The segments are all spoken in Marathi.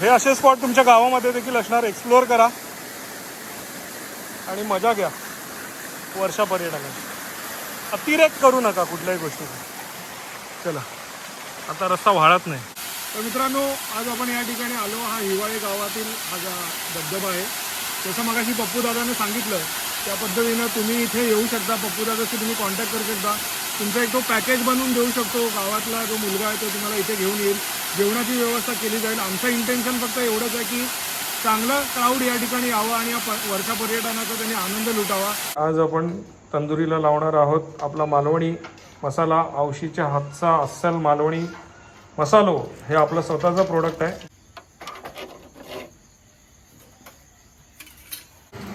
हे असे स्पॉट तुमच्या गावामध्ये देखील असणार. एक्सप्लोअर करा. आणि मजा घ्या. वर्षा पर्यटनाची अतिरेक करू नका कुठल्याही गोष्टीचा. चला. आता रस्ता वाढत नाही. तर मित्रांनो आज आपण या ठिकाणी आलो. हा हिवाळे गावातील हा धबधबा आहे जसं मगाशी पप्पू दादाने सांगितलं त्या पद्धतीनं तुम्ही इथे येऊ शकता. पप्पूदादाशी तुम्ही कॉन्टॅक्ट करू शकता. तुमचा एक तो पॅकेज बनवून देऊ शकतो. गावातला जो मुलगा आहे तो तुम्हाला इथे घेऊन येईल. जेवणाची व्यवस्था केली जाईल. आमचं इंटेन्शन फक्त एवढंच आहे की चांगला क्राऊड या ठिकाणी यावं आणि या प- वर्षा पर्यटनाचा त्यांनी आनंद लुटावा. आज आपण तंदुरीला लावणार आहोत. आपला मालवणी मसाला औशीच्या हातचा अस्सल मालवणी मसालो हे आपलं स्वतःचं प्रोडक्ट आहे.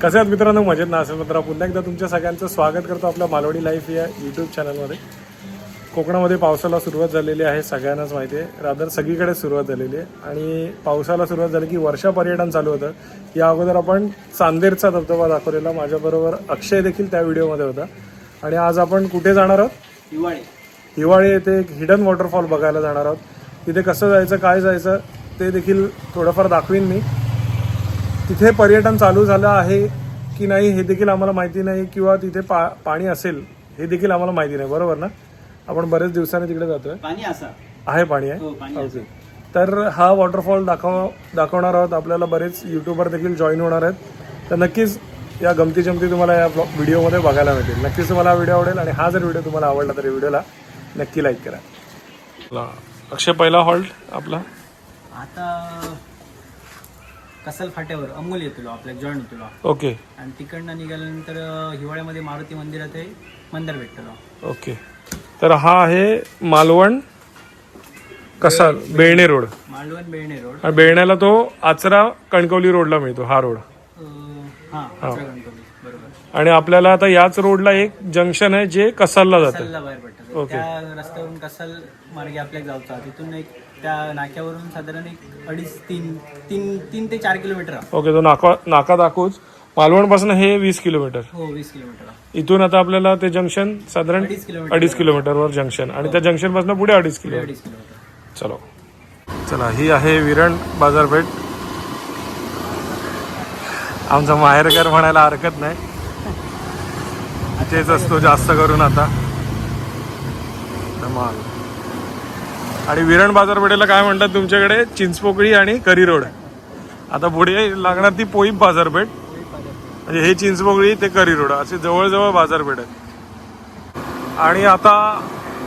कसे आहेत मित्रांनो? मजेत ना? असेल मित्र पुन्हा एकदा तुमच्या सगळ्यांचं स्वागत करतो आपल्या मालवणी लाईफ या यूट्यूब चॅनलमध्ये कोकणामध्ये पावसाला सुरुवात झालेली आहे सगळ्यांनाच माहिती आहे. रादर सगळीकडे सुरुवात झालेली आहे. आणि पावसाला सुरुवात झाली की वर्षा पर्यटन चालू होतं. या अगोदर आपण चांदेरचा धबधबा दाखवलेला माझ्याबरोबर अक्षय देखील त्या व्हिडिओमध्ये होता. आणि आज आपण कुठे जाणार आहोत? हिवाळे. हिवाळी येथे एक हिडन वॉटरफॉल बघायला जाणार आहोत. तिथे कसं जायचं काय जायचं ते देखील थोडंफार दाखवीन मी. तिथे पर्यटन चालू झालं आहे की नाही हे देखील आम्हाला माहिती नाही किंवा तिथे पा पाणी असेल हे देखील आम्हाला माहिती नाही. बरोबर ना? आपण बरेच दिवसांनी तिकडे जातोय. पाणी असा. आहे पाणी आहे? हो पाणी ओके तर हा वॉटरफॉल दाखव दाखवणार आहोत. आपल्याला बरेच युट्यूबर देखील जॉईन होणार आहेत. तर नक्कीच या गमती जमती तुम्हाला या ब्लॉग व्हिडिओमध्ये बघायला मिळतील नक्कीच तुम्हाला हा व्हिडिओ आवडेल आणि हा जर व्हिडिओ तुम्हाला आवडला तर व्हिडिओला नक्की लाईक करा. अक्षय पहिला हॉल्ट आपला. आता कसल फाट्यावर अमोल येतो आपल्या जॉईन होतो ओके. आणि तिकडनं निघाल्यानंतर हिवाळ्यामध्ये मारुती मंदिरात आहे मंदिर भेटतो. ओके. तर हा आहे मालवण कसा बेळणे रोड. मालवण बेळणे रोड. बेळण्याला तो आचरा कणकवली रोडला मिळतो हा रोड. हा आणि आपल्याला आता याच रोडला एक जंक्शन आहे जे कसालला जातं. त्या रस्त्यावरून कसाल मार्गे आपल्या गावचा तिथून एक त्या नाक्यावरून साधारण एक अडीच तीन तीन तीन ते चार किलोमीटर. आहे. ओके तो नाका नाका दाखवूच. मालवणपासून हे वीस किलोमीटर. हो वीस किलोमीटर. आहे. इथून आता आपल्याला ते जंक्शन साधारण अडीच किलोमीटर. अडीच किलोमीटरवर जंक्शन. आणि त्या जंक्शनपासून पुढे अडीच किलोमीटर अडीच किलोमीटर. चलो. चला ही आहे विरण बाजारपेठ. आमचा माहेरघर म्हणायला हरकत नाही. इथेच असतो जास्त करून आता. धमाल. आणि विरण बाजारपेठेला काय म्हणतात तुमच्याकडे? चिंचपोकळी आणि करी रोड. आता पुढे लागणार ती पोईप बाजारपेठ. म्हणजे हे चिंचपोकळी ते करी रोड असे जवळजवळ बाजारपेठ आहेत. आणि आता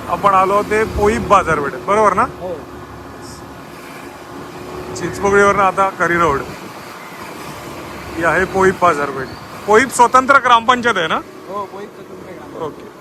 आपण आलो ते पोईप बाजारपेठ. बरोबर ना? हो. चिंचपोकळीवरनं आता करी रोड. ही आहे पोईप बाजारपेठ. पोईप स्वतंत्र ग्रामपंचायत आहे ना? हो पोईप. ओके.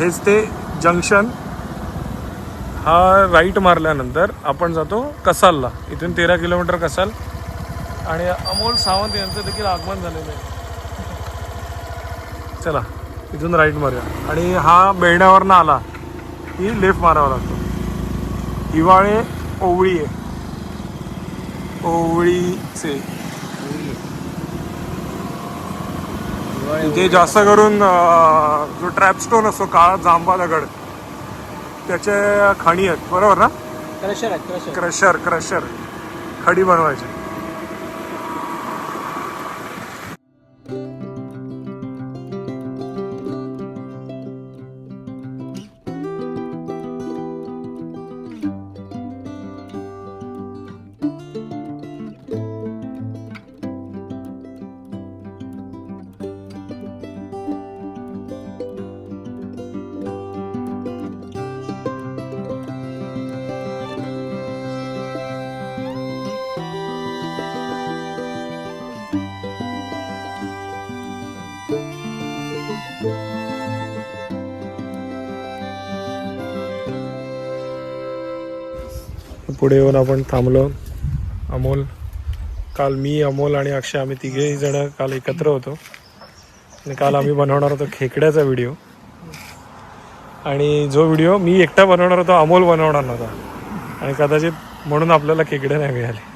हेच ते जंक्शन हा राईट मारल्यानंतर आपण जातो कसालला. इथून तेरा किलोमीटर कसाल. आणि अमोल सावंत यांचं देखील आगमन झालेलं आहे. चला इथून राईट मारूया. आणि हा बेळण्यावरनं आला की लेफ्ट मारावा लागतो. हिवाळे ओवळी आहे ओवळीचे. इथे जास्त करून जो ट्रॅपस्टोन असतो काळा जांबा दगड त्याचे खणी आहेत. बरोबर ना? क्रशर आहे क्रशर क्रशर क्रशर खडी बनवायची. पुढे येऊन आपण थांबलो. अमोल काल मी अमोल आणि अक्षय आम्ही तिघेही जण काल एकत्र होतो. आणि काल आम्ही बनवणार होतो खेकड्याचा व्हिडिओ. आणि जो व्हिडिओ मी एकटा बनवणार होतो अमोल बनवणार नव्हता. आणि कदाचित म्हणून आपल्याला खेकडे नाही मिळाले.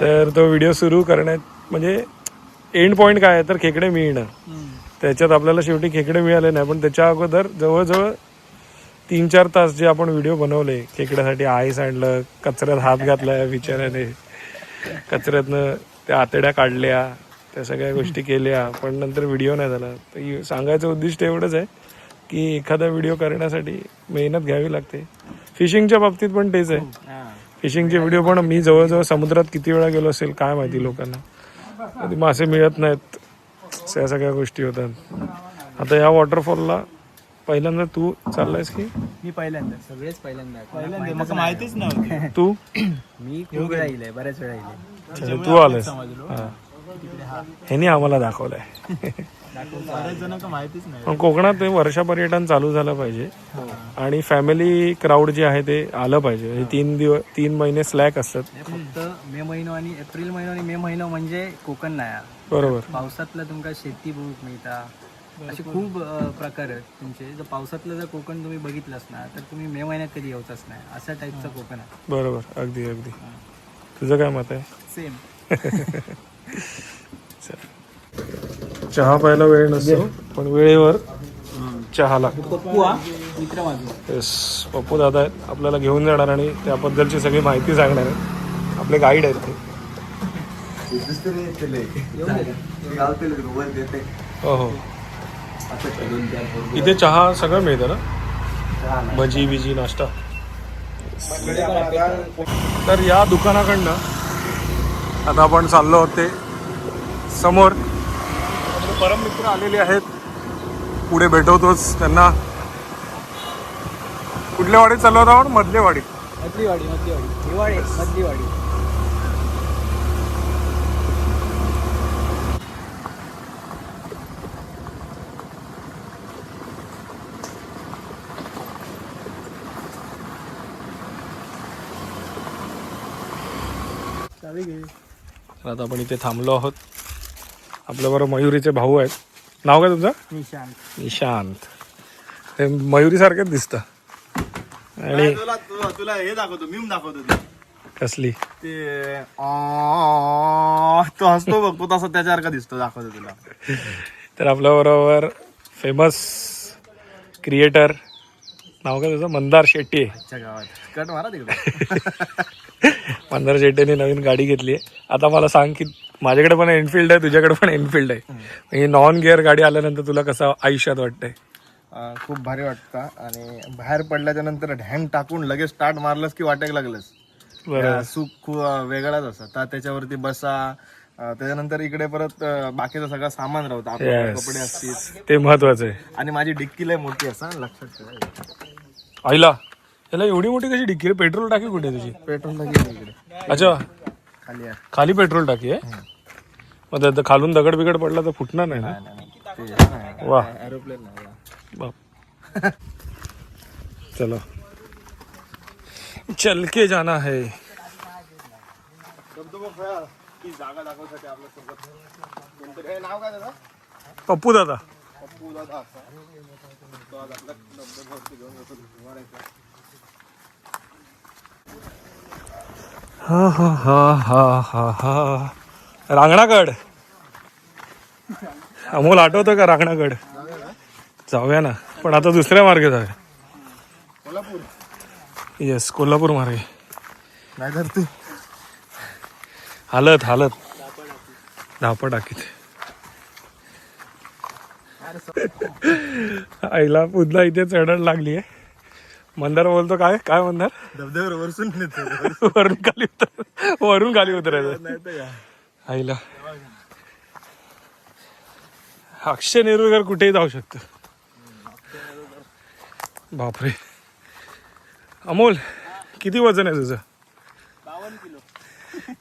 तर तो व्हिडिओ सुरू करण्यात म्हणजे एंड पॉईंट काय आहे? तर खेकडे मिळणं त्याच्यात आपल्याला शेवटी खेकडे मिळाले नाही पण त्याच्या अगोदर जवळजवळ तीन चार तास जे आपण व्हिडिओ बनवले खेकड्यासाठी आईस आणलं कचऱ्यात हात घातला बिचाऱ्याने. कचऱ्यातनं त्या आतड्या काढल्या त्या सगळ्या गोष्टी केल्या पण नंतर व्हिडिओ नाही झाला. तर सांगायचं उद्दिष्ट एवढंच आहे की एखादा व्हिडिओ करण्यासाठी मेहनत घ्यावी लागते. फिशिंगच्या बाबतीत पण तेच आहे. फिशिंगचे व्हिडिओ पण मी जवळजवळ समुद्रात किती वेळा गेलो असेल काय माहिती लोकांना. कधी मासे मिळत नाहीत या सगळ्या गोष्टी होतात. आता या वॉटरफॉलला पहिल्यांदा तू चाललायस की? मी पहिल्यांदा सगळेच पहिल्यांदा. माहितीच नव्हती. तू? मी खूप वेळा येईल बऱ्याच वेळा येईल तू आलायस. हा. ह्यांनी आम्हाला दाखवलंय. पण कोकणात हे वर्षा पर्यटन चालू झालं पाहिजे. आणि फॅमिली क्राऊड जे आहे ते आलं पाहिजे. हे तीन दिवस तीन महिने स्लॅक असतात. फक्त मे महिनो आणि एप्रिल महिनो आणि मे महिनो म्हणजे कोकण नाही हा. बरोबर. पावसातलं तुमका शेती बघूक मिळता. असे खूप प्रकार आहेत तुमचे. जर पावसातलं जर कोकण तुम्ही बघितलंच ना तर तुम्ही मे महिन्यात कधी येऊच नाही. अशा टाईपचं कोकण आहे. बरोबर. अगदी अगदी. तुझं काय मत आहे? सेम चहा प्यायला वेळ नसतो पण वेळेवर चहा लागतो पप्पू हा? मित्र माझं. येस पप्पू दादा आहेत. आपल्याला घेऊन जाणार आणि त्याबद्दलची सगळी माहिती सांगणार आहेत. आपले गाईड आहेत ते. हो हो. इथे चहा सगळं मिळतं ना? भजी बिजी नाश्ता. तर या दुकानाकडनं आता आपण चाललो होते समोर. परम मित्र आलेले आहेत. पुढे भेटवतोच त्यांना. कुठल्या वाडीत चाललो होता आपण? मधले वाडी. मधलीवाडी मधलीवाडी हिवाळी मधलीवाडी तर आता आपण इथे थांबलो आहोत. आपल्याबरोबर मयुरीचे भाऊ आहेत. नाव काय तुमचं? निशांत. निशांत. ते मयुरीसारखेच दिसतं. आणि तुला तुला तुला हे दाखवतो मीम दाखवतो ते. कसली? ते आ, तो हसतो बघ तो तसा त्याच्यासारखा दिसतो दाखवतो तुला. तर आपल्याबरोबर फेमस क्रिएटर नाव काय तुझं? मंदार शेट्टी. गावात. कट मारा तिकडे मंदार शेट्टीने नवीन गाडी घेतली आहे. आता मला सांग की माझ्याकडे पण एनफिल्ड आहे तुझ्याकडे पण एनफिल्ड आहे. ही नॉन गिअर गाडी आल्यानंतर तुला कसं आयुष्यात वाटतंय? अं, खूप भारी वाटतं. आणि बाहेर पडल्याच्या नंतर ढँग टाकून लगेच स्टार्ट मारलंस की वाटायला लागलंस. सुख खूप वेगळाच असं. तर त्याच्यावरती बसा. अं, त्याच्यानंतर इकडे परत अं, बाकीचं सगळं सामान राहतं. आपले Yes. कपडे असतील. ते महत्वाचं आहे. आणि माझी डिक्की लय मोठी असं लक्षात ठेवा. आईला. त्याला एवढी मोठी कशी डिक्की रे? पेट्रोल टाकी कुठे आहे तुझी? पेट्रोल इकडे. अच्छा. खाली आहे. खाली पेट्रोल टाकी आहे? मग त्यात खालून दगड बिगड पडला तर फुटणार नाही ना? वा एरोप्लेन नाही. बाप चलो चल के जाना है जागा दाखवण्यासाठी आपल्यासोबत कोणतरी हे. नाव काय त्याचं पप्पू दादा. पप्पू दादा असा. तो आज आपला धबधब्यावरती घेऊन येतो हिवाळ्याचा. हा हा हा हा हा हा. रांगणागड. अमोल आठवतं का रांगणागड? जाऊया ना. पण आता दुसऱ्या मार्गे जाऊया. कोल्हापूर. येस कोल्हापूर मार्गे. नाही तर तू हालत हालत. धापा टाकीत. आईला पुन्हा इथे चढण लागली आहे मंदार बोलतो काय काय मंदार? धबधब्यावर वरसून नेतो. वरून खाली उतर वरून खाली उतरायचं. आईला. अक्षय नेरुळकर कुठेही जाऊ शकतो. बापरे. अमोल किती वजन आहे तुझं?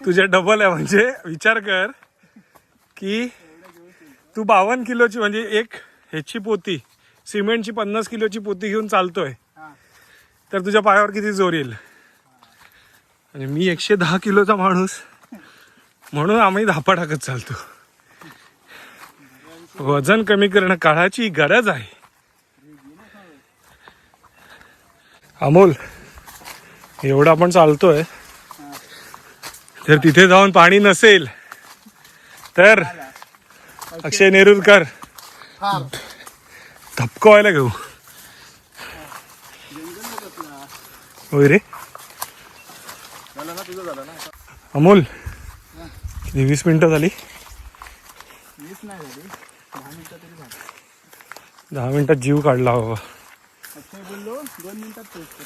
तुझ्या डबल आहे. म्हणजे विचार कर की तू बावन्न किलोची म्हणजे एक ह्याची पोती सिमेंटची पन्नास किलोची पोती घेऊन चालतोय. तर तुझ्या पायावर किती जोर येईल? आणि मी एकशे दहा किलोचा माणूस. म्हणून आम्ही धापा टाकत चालतो. वजन कमी करणं काळाची गरज आहे. अमोल एवढं आपण चालतोय. तर तिथे जाऊन पाणी नसेल तर अक्षय नेरुरकर धपको व्हायला घेऊ. होय रे अमोल किती वीस मिनिटं झाली? दहा मिनिटात जीव काढला बाबा.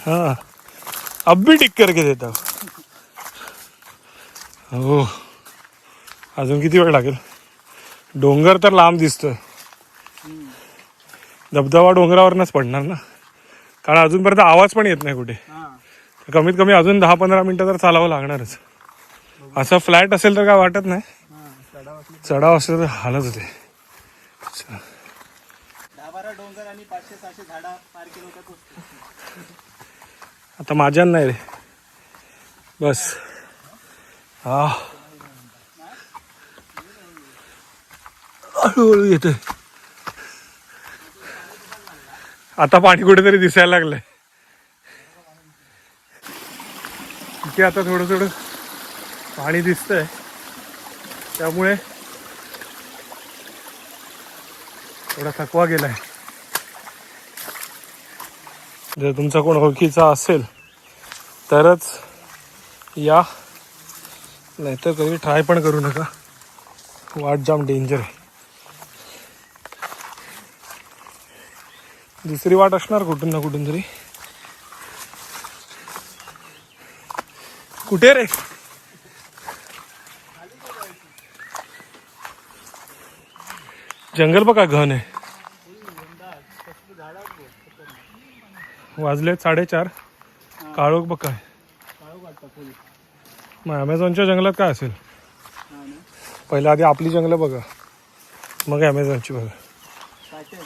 हाँ. अब भी टिक करके देता हूँ. अजून किती वेळ लागेल? डोंगर तर लांब दिसतोय. धबधबा डोंगरावरनच पडणार ना? कारण अजूनपर्यंत आवाज पण येत नाही कुठे. कमीत कमी अजून दहा पंधरा मिनटं तर चालावं लागणारच. असं फ्लॅट असेल तर काय वाटत नाही. चढाव असेल तर हालच होते. आता माझ्या नाही रे. बस. हा हळूहळू येतोय. आता पाणी कुठेतरी दिसायला लागलंय. की आता थोडं थोडं पाणी दिसतंय. त्यामुळे थोडा थकवा गेलाय. जर तुमचा कोण ओळखीचा असेल तरच या. नाहीतर कधी ट्राय पण करू नका. वाट जाम डेंजर आहे. दुसरी वाट असणार कुठून ना कुठून तरी. कुठे रे? जंगल बघा घन आहे. वाजले साडेचार. काळोख बघ. काय मग ॲमेझॉनच्या जंगलात काय असेल? हां पहिला आधी आपली जंगलं बघा. मग ॲमेझॉनची बघा. काटे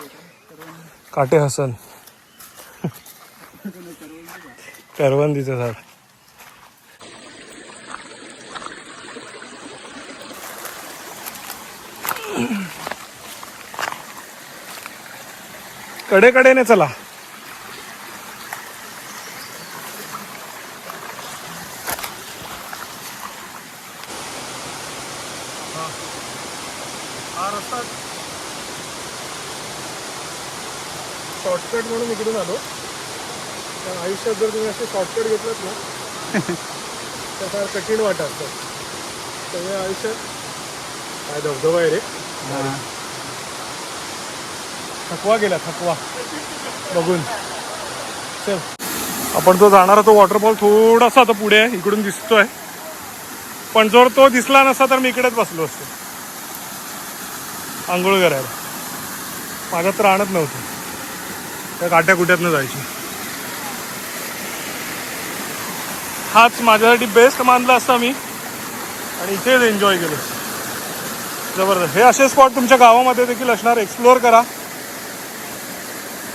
काटे हसन. करवंदीचं झाड. कडे कडेने चला. शॉर्टकट म्हणून इकडून आलो पण आयुष्यात जर तुम्ही असे शॉर्टकट घेतलात ना तर फार कठीण वाटत. त्यामुळे आयुष्यात काय धबधबा आहे रे? थकवा गेला थकवा. बघून. चल. आपण तो जाणारा तो वॉटरफॉल थोडासा आता पुढे आहे इकडून दिसतोय. पण जर तो दिसला नसता तर मी इकडेच बसलो असतो. आंघोळ करायला. माझ्यात तर आणत नव्हतं. त्या काट्या कुट्यातनं जायची? हाच माझ्यासाठी बेस्ट मानला असता मी. आणि इथेच एन्जॉय केलं. जबरदस्त. हे असे स्पॉट तुमच्या गावामध्ये देखील असणार. एक्सप्लोअर करा.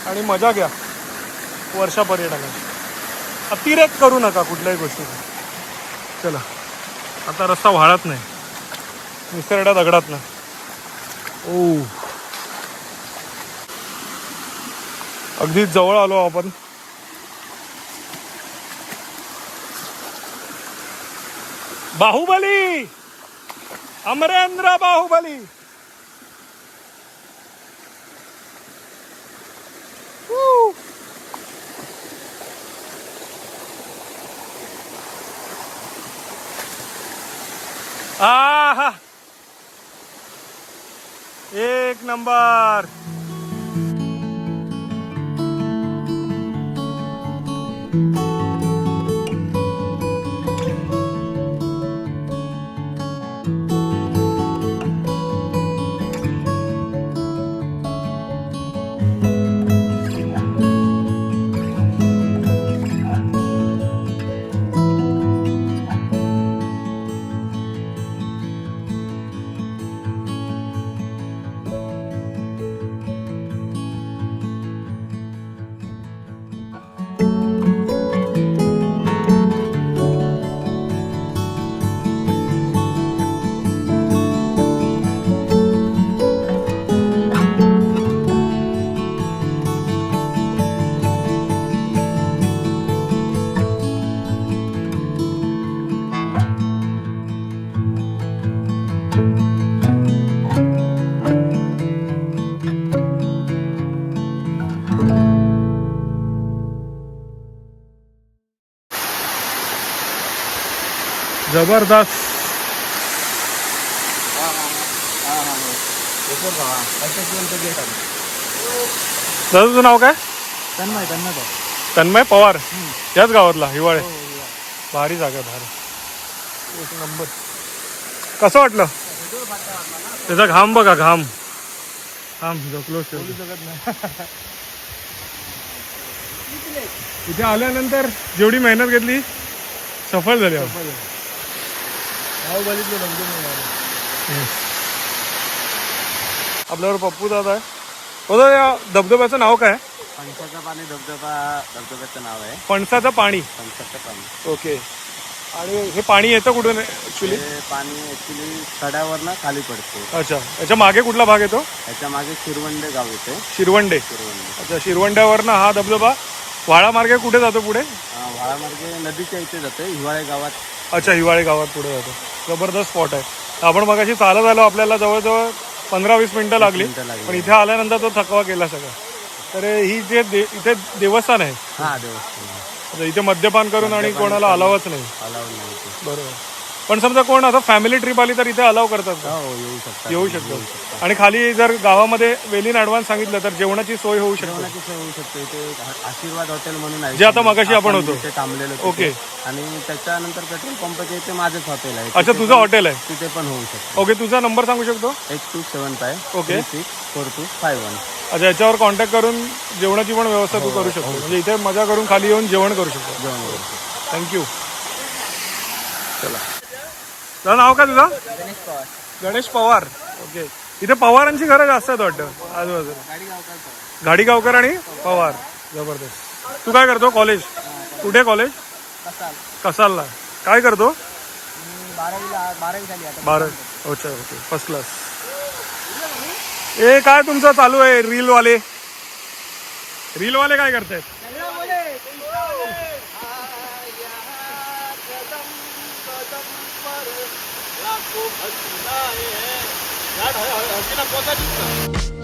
आणि मजा घ्या. वर्षा पर्यटनाची अतिरेक करू नका कुठल्याही गोष्टीचा चला. आता रस्ता वाळत नाही. निसरड्या दगडात ना ओ अगदी जवळ आलो आपण. बाहुबली! अमरेंद्र बाहुबली! आहा एक नंबर जबरदस्त. दादा तुझं नाव काय? तन्मय तन्मय तन्मय पवार. याच गावातला हिवाळे. भारी जागा भारी. एक नंबर कसं वाटलं? त्याचा घाम बघा घाम. घाम जपलो इथे आल्यानंतर जेवढी मेहनत घेतली सफल झाली आपण. आपल्यावर पप्पू दादा आहे. हो दादा, या धबधब्याचं नाव काय? पंचाचा पाणी धबधबा धबधब्याचं नाव आहे. फणसाचं पाणी. पंचाचं पाणी. ओके आणि हे पाणी येतं कुठून ऍक्च्युली ते पाणी ऍक्च्युली सड्यावरनं खाली पडते. अच्छा. याच्या मागे कुठला भाग येतो? त्याच्यामागे शिरवंडे गाव येते. शिरवंडे. शिरवंडे. अच्छा शिरवंड्यावरनं हा धबधबा वाळा मार्गे कुठे जातो पुढे? नदीच्या इथे जाते हिवाळे गावात. अच्छा हिवाळे गावात पुढे जातो जबरदस्त स्पॉट आहे. आपण मगाशी चालत आलो आपल्याला जवळजवळ पंधरा वीस मिनिटं लागली. मिनिटं लागली. पण इथे आल्यानंतर तो थकवा केला सगळा. तर ही जे दे- इथे देवस्थान आहे. हा देवस्थान इथे मद्यपान करून आणि कोणाला अलावच नाही. अलाव नाही. बरोबर. पण समजा कोण आता फॅमिली ट्रिप आली तर इथे अलाव करतात का? हो येऊ शकता येऊ शकतो आणि खाली जर गावामध्ये वेलीन ऍडव्हान्स सांगितलं तर जेवणाची सोय होऊ शकते. जेवणाची सोय होऊ शकते. एक आशीर्वाद हॉटेल म्हणून आहे. जे आता मगाशी आपण होतो. जिथे थांबलेलो तिथे. ओके. आणि त्याच्यानंतर पेट्रोल पंपाच्या इथे माझंच हॉटेल आहे. अच्छा तुझं हॉटेल आहे? तिथे पण होऊ शकतो. ओके तुझा नंबर सांगू शकतो? Eight two seven five okay. Six four two five one अच्छा याच्यावर कॉन्टॅक्ट करून जेवणाची पण व्यवस्था तू करू शकतो. म्हणजे इथे मजा करून खाली येऊन जेवण करू शकतो. जेवण करू शकतो. थँक्यू चला. तुझं नाव काय तुझं? गणेश पवार. ओके इथे पवारांची घरं जास्त आहेत वाटतं आजूबाजूला. गाडी गावकर आणि पवार. जबरदस्त. तू काय करतो? कॉलेज कुठे कॉलेज कसालला. काय करतो? बारावीला बारावी झाली आता. बारा अच्छा ओके फर्स्ट क्लास ए काय तुमचं चालू आहे? हसीना है यार हसीना बहुत रील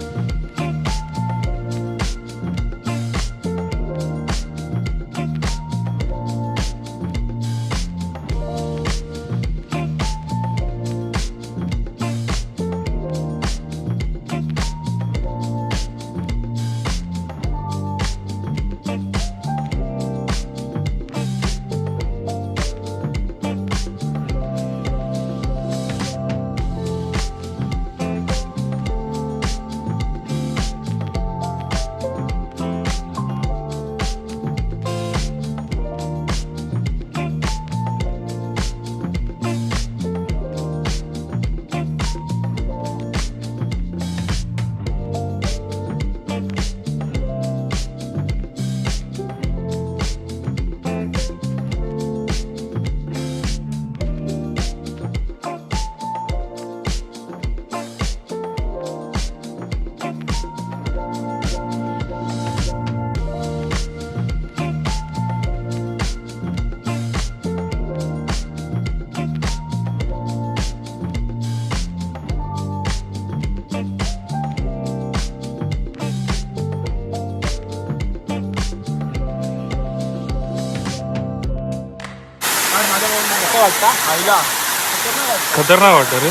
खतरनाक वाटत रे.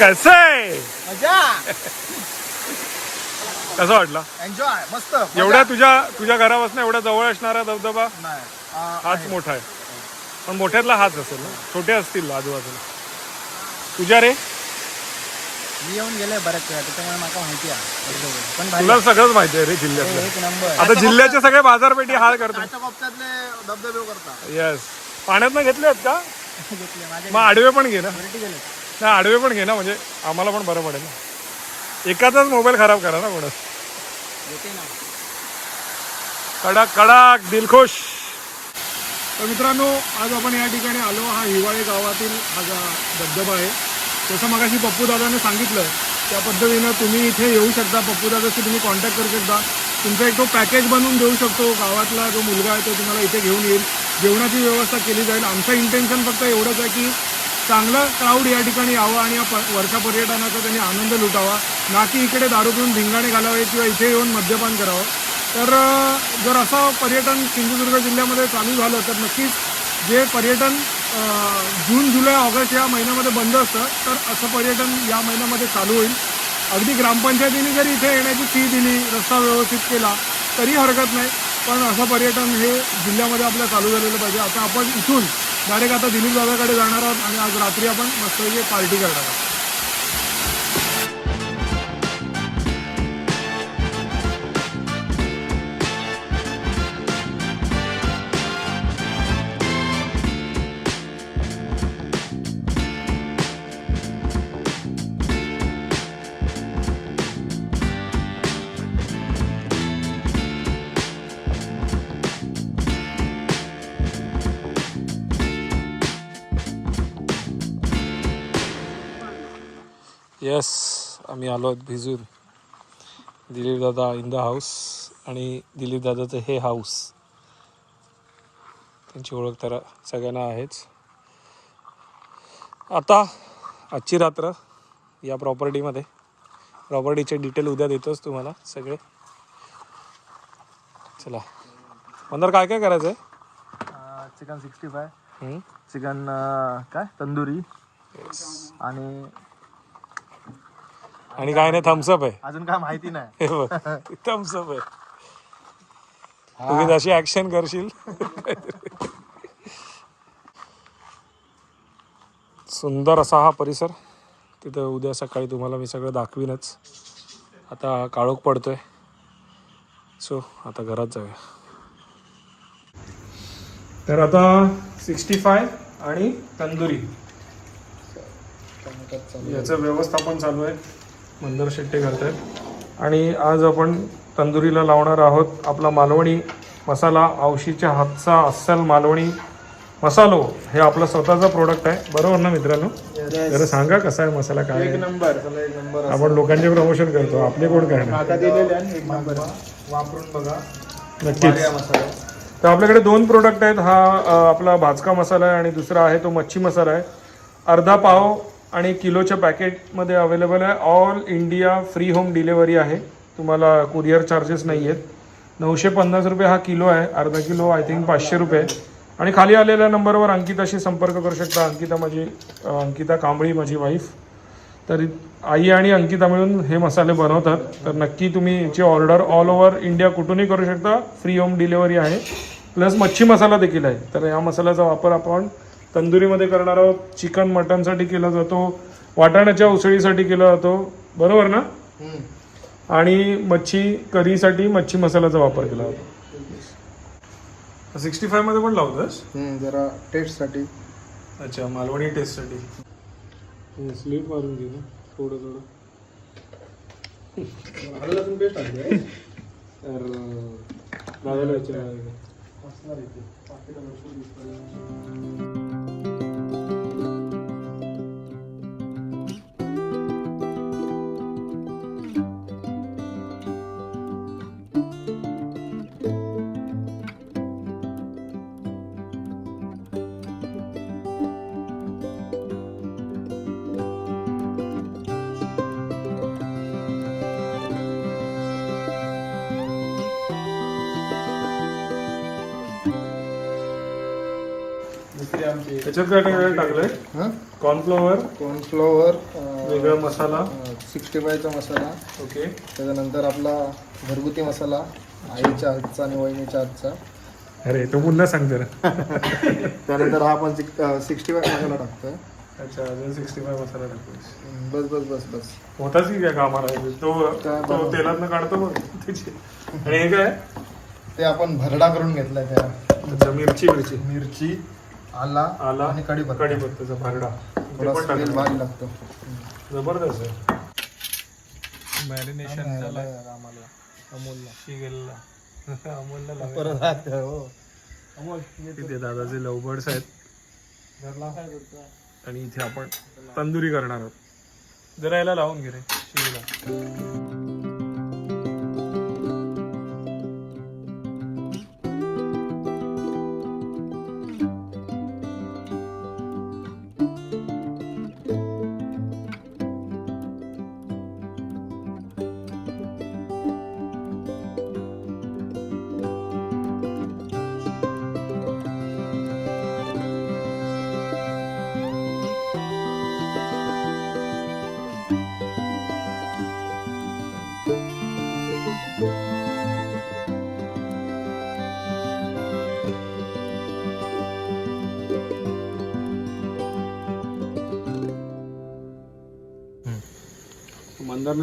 कसं? आहे मजा. कसं वाटला? एन्जॉय मस्त. एवढ्या तुझ्या तुझ्या घरापासून एवढ्या जवळ असणारा धबधबा नाही. आ, हाच मोठा आहे. पण मोठ्यातला हाच असेल ना. छोटे असतील आजूबाजूला. तुझ्या रे? मी येऊन गेलोय बऱ्याच वेळा त्याच्यामुळे मला माहिती आहे. धबधबे. पण भारी तुला सगळंच माहिती आहे रे जिल्ह्यातलं. एक नंबर. आता जिल्ह्याचे सगळे बाजारपेठी हाल करतो काच्या कोपऱ्यातले धबधबे करता येस पाण्यात घेतले आहेत का? घेतले माझ्या मग आडवे पण घे ना. नाही आडवे पण घे ना म्हणजे आम्हाला पण बरं पडेल. ना एकाचाच मोबाईल खराब करा ना कोणाच घेते ना. कडक कडक दिलखुश. तर मित्रांनो आज आपण या ठिकाणी आलो. हा हिवाळे गावातील हा जा धबधबा आहे जसं मगाशी पप्पू दादाने सांगितलं त्या पद्धतीनं तुम्ही इथे येऊ शकता. पप्पू दादाशी तुम्ही कॉन्टॅक्ट करू शकता. तुमचा एक तो पॅकेज बनवून देऊ शकतो. गावातला जो मुलगा आहे तो तुम्हाला इथे घेऊन येईल. जेवणाची व्यवस्था केली जाईल. आमचं इंटेन्शन फक्त एवढंच आहे की चांगलं क्राऊड या ठिकाणी यावं आणि या प- वर्षा पर्यटनाचा त्यांनी आनंद लुटावा. ना की इकडे दारू पिऊन धिंगाणे घालावे किंवा इथे येऊन मद्यपान करावं. तर जर असं पर्यटन सिंधुदुर्ग जिल्ह्यामध्ये चालू झालं तर नक्कीच जे पर्यटन जून जुलै ऑगस्ट या महिन्यामध्ये बंद असतं. तर असं पर्यटन या महिन्यामध्ये चालू होईल. अगदी ग्रामपंचायतीने जरी इथे येण्याची फी दिली रस्ता व्यवस्थित केला तरी हरकत नाही. पण असं पर्यटन हे जिल्ह्यामध्ये आपलं चालू झालेलं पाहिजे. आता आपण इथून डायरेक्ट आता दिलीप दादाकडे जाणार आहोत आणि आज रात्री आपण मस्तपैकी पार्टी करणार आहोत. आम्ही आलो आहोत भिजून दिलीप दादा इन द हाऊस आणि दिलीप दादाचं हे हाऊस त्यांची ओळख तर सगळ्यांना आहेच. आता आजची रात्र या प्रॉपर्टीमध्ये प्रॉपर्टीचे डिटेल उद्या देतोच तुम्हाला सगळे. चला. मंदर काय काय करायचं आहे चिकन सिक्स्टी फाय? चिकन काय? तंदुरी. आणि आणि काय नाही थम्सअप आहे. अजून काय माहिती नाही. हे बघ थम्सअप आहे. तुम्ही जशी ऍक्शन करशील. सुंदर असा हा परिसर. तिथं उद्या सकाळी तुम्हाला मी सगळं दाखवीनच. आता काळोख पडतोय. सो आता घरात जाऊया. तर आता सिक्स्टी फाय आणि तंदुरी. याचं व्यवस्थापन चालू आहे. मंदर शेट्टे करतायत. आणि आज आपण तंदुरीला लावणार आहोत आपला मालवणी मसाला आवशीच्या हातचा अस्सल मालवणी मसालो. हे आपलं स्वतःचा प्रोडक्ट आहे. बरोबर ना मित्रांनो? जरा सांगा कसा आहे मसाला काय? नंबर एक नंबर. आपण लोकांचे प्रमोशन करतो. आपले कोण करणार? नंबर. वापरून बघा. नक्कीच. तर आपल्याकडे दोन प्रोडक्ट आहेत. हा आपला भाजका मसाला आहे आणि दुसरा आहे तो मच्छी मसाला आहे. अर्धा पाव आणि किलोच्या पॅकेटमध्ये अवेलेबल आहे. All India free home delivery आहे. तुम्हाला कुरिअर चार्जेस नाही आहेत. नऊशे पन्नास रुपये हा किलो आहे. अर्धा किलो आय थिंक पाचशे रुपये. आणि खाली आलेल्या नंबरवर अंकिताशी संपर्क करू शकता. अंकिता माझी अंकिता कांबळी माझी वाईफ तर आई आणि अंकिता मिळून हे मसाले बनवतात. तर नक्की तुम्ही याची ऑर्डर ऑल ओव्हर इंडिया कुठूनही करू शकता. फ्री होम डिलेवरी आहे. प्लस मच्छी मसाला देखील आहे. तर या मसाल्याचा वापर आपण तंदुरीमध्ये करणार आहोत चिकन मटनसाठी केला जातो वाटाण्याच्या उसळीसाठी केला जातो बरोबर ना? आणि मच्छी करीसाठी मच्छी मसाल्याचा वापर केला जातो. सिक्स्टी फायमध्ये पण लावतोस? जरा टेस्टसाठी अच्छा मालवणी टेस्टसाठी स्लीप मारून घे ना थोडं थोडं. तर दादाला विचारायला आमची त्याच्यात काय काय टाकलंय? कॉर्नफ्लॉवर कॉर्नफ्लॉवर वेगळा मसाला. सिक्स्टी फायचा मसाला. ओके. त्याच्यानंतर आपला घरगुती मसाला आईच्या हातचा आणि वहिनीच्या हातचा. अरे तो पुन्हा सांग जरा. त्यानंतर हा आपण सिक्स्टी फाय मसाला टाकतोय. अच्छा अजून सिक्स्टी फाय मसाला टाकतोय. बस बस बस बस. होताच की काय कामाला? तो काय तो बनवतो? तेलातनं काढतो त्याची. आणि हे काय? ते आपण भरडा करून घेतलाय त्या. मिरची मिरची. मिरची. आला आला आणि कढीपत्ता कढीपत्त्याचा भरडा ते थोडा पण स्मेल. भारी लागतो. जबरदस्त आहे. मॅरिनेशन झालं आम्हाला. अमोलला. गेलेला अमोलला लावायचं. परत हात हो. इथे दादाचे लवबर्ड्स आहेत. आणि इथे आपण तंदुरी करणार आहोत. जरा याला लावून घे रे शिवीला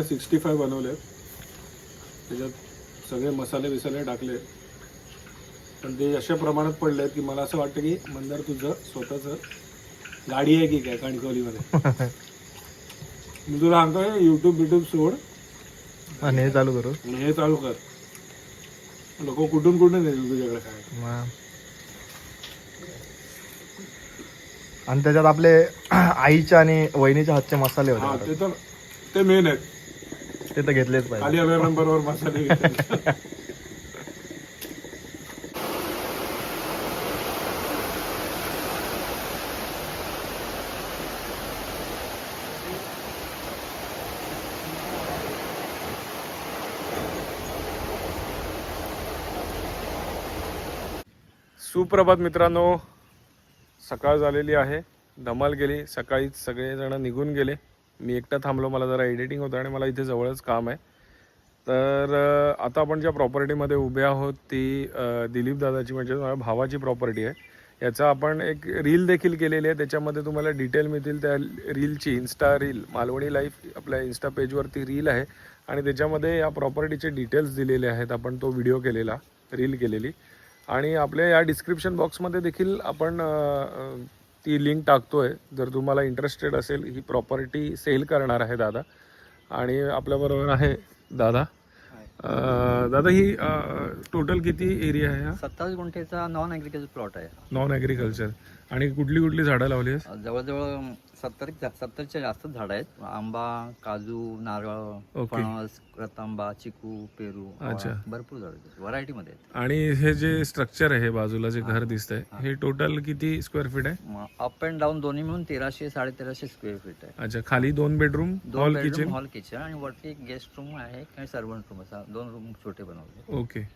मंदारने सिक्स्टी फाय बनवले. त्याच्यात सगळे मसाले बिसाले टाकले. पण ते अशा प्रमाणात पडले की मला असं वाटतं की मंदार तुझं स्वतःचं गाडी आहे की काय कणकवलीमध्ये? मी तुला सांगतोय युट्यूब बिट्यूब सोड. आणि हे चालू करू. आणि हे चालू कर. लोक कुठून कुठून येतील तुझ्याकडे काय आणि त्याच्यात आपले आईच्या आणि वहिनीच्या हातचे मसाले हा होते ते तर ते मेन आहेत. ते तर घेतलेच पाहिजे. खाली नंबरवर मसाले घेतले. सुप्रभात मित्रांनो. सकाळ झालेली आहे. धमाल गेली. सकाळीच सगळेजण निघून गेले. मी एकटा थांबलो मला जरा एडिटिंग होतं आणि मला इथे जवळच काम आहे. तर आता आपण ज्या प्रॉपर्टीमध्ये उभे आहोत ती दिलीप दादाची म्हणजे माझ्या भावाची प्रॉपर्टी आहे. याचा आपण एक रील देखील केलेली आहे. त्याच्यामध्ये तुम्हाला डिटेल मिळतील त्या रीलची इन्स्टा रील मालवणी लाईफ आपल्या इन्स्टा पेजवरती रील आहे. आणि त्याच्यामध्ये या प्रॉपर्टीचे डिटेल्स दिलेले आहेत. आपण तो व्हिडिओ केलेला रील केलेली. आणि आपल्या या डिस्क्रिप्शन बॉक्समध्ये देखील आपण ती लिंक टाकतोय. जर तुम्हाला इंटरेस्टेड असेल ही प्रॉपर्टी सेल करणार आहे दादा. आणि आपल्याबरोबर आहे दादा. अ, दादा ही टोटल किती एरिया आहे हा? सत्तावीस गुंठेचा नॉन ॲग्रिकल्चर प्लॉट आहे. नॉन ॲग्रिकल्चर आणि कुठली कुठली झाडं लावली आहेत जवळजवळ सत्तर सत्तरच्या जास्त झाडं आहेत. आंबा काजू नारळ ओके. फणस रतांबा चिकू पेरू आवळा, अच्छा. भरपूर झाडं आहेत. व्हरायटीमध्ये आहेत. आणि हे जे स्ट्रक्चर आहे बाजूला जे घर दिसतंय हे. टोटल किती स्क्वेअर फीट आहे? अप अँड डाऊन दोन्ही मिळून तेराशे साडे तेराशे स्क्वेअर फीट आहे. अच्छा खाली दोन बेडरूम दोन hall bedroom kitchen hall kitchen आणि वरती एक गेस्ट रूम आहे आणि सर्वंट रूम असा. दोन रूम छोटे बनवले. ओके.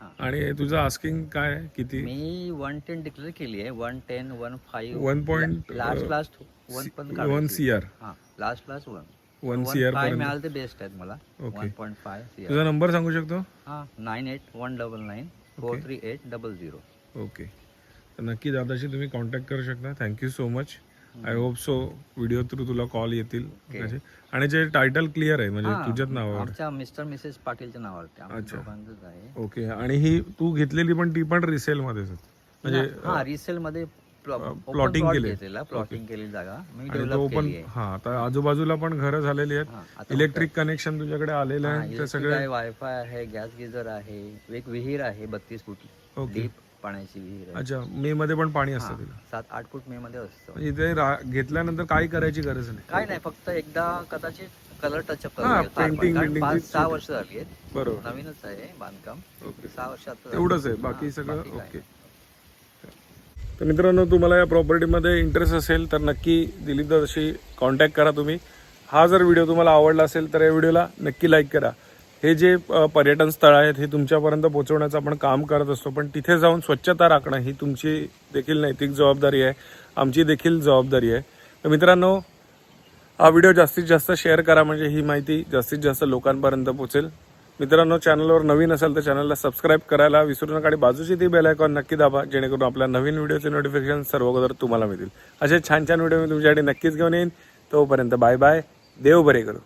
आणि तुझं आस्किंग काय? किती? मी वन टेन डिक्लेअर केली आहे. One ten one five one point last last one पण वन. सी आर हा last last one one C R मिळालं ते बेस्ट आहेत मला. ओके. वन पॉईंट फाय तुझा नंबर सांगू शकतो? हा nine eight one double nine four three eight double zero okay तर नक्की दादाशी तुम्ही कॉन्टॅक्ट करू शकता. Thank you so much I hope so video through तुला कॉल येतील. आणि जे टायटल क्लिअर आहे म्हणजे तुझ्याच नावावर आमच्या मिस्टर मिसेस पाटीलच्या नावावरती आमच्या अच्छा. दोघांचंच आहे. ओके आणि ही तू घेतलेली पण ती पण रिसेल मध्येच आहे. म्हणजे हा रिसेल मध्ये plotting केली. घेतलेला प्लॉटिंग केलेली जागा. मी आणि तो डेव्हलप पण केली आहे. हा आता आजूबाजूला पण घरं झालेली आहेत. इलेक्ट्रिक कनेक्शन तुझ्याकडे आलेलं आहे ते सगळे वायफाय आहे गॅस गिझर आहे एक विहीर आहे बत्तीस फूट ओके. डीप पाण्याची विहीर आहे. अच्छा मे मध्ये पण पाणी असतं तिला सात आठ फूट मे मध्ये असतं. म्हणजे इथे रा- घेतल्यानंतर काही करायची गरज नाही. काय नाही फक्त एकदा कदाचित कलर टचअप हा, painting, पाच सहा वर्ष झाली आहेत. बरोबर. नवीनच आहे बांधकाम. ओके. सहा वर्षात एवढंच आहे. बाकी सगळं बाकी काय ओके तर मित्रांनो तुम्हाला या प्रॉपर्टीमध्ये इंटरेस्ट असेल तर नक्की दिलीप दादाशी कॉन्टॅक्ट करा तुम्ही. हा जर व्हिडिओ तुम्हाला आवडला असेल तर या व्हिडिओला नक्की लाईक करा. हे जे पर्यटन स्थळ आहेत हे तुमच्यापर्यंत पोहोचवण्याचं आपण काम करत असतो पण तिथे जाऊन स्वच्छता राखणं ही तुमची देखील नैतिक जबाबदारी आहे आमची देखील जबाबदारी आहे. तर मित्रांनो हा व्हिडिओ जास्तीत जास्त शेअर करा म्हणजे ही माहिती जास्तीत जास्त लोकांपर्यंत पोहोचेल. मित्रांनो चॅनलवर नवीन असेल तर चॅनलला सबस्क्राईब करायला विसरू नका आणि बाजूची ती बेल आयकॉन नक्की दाबा जेणेकरून आपल्या नवीन व्हिडिओचे नोटिफिकेशन सर्व अगोदर तुम्हाला मिळतील. असे छान छान व्हिडिओ मी तुमच्यासाठी नक्कीच घेऊन येईन. तोपर्यंत बाय बाय. देव बरे करू.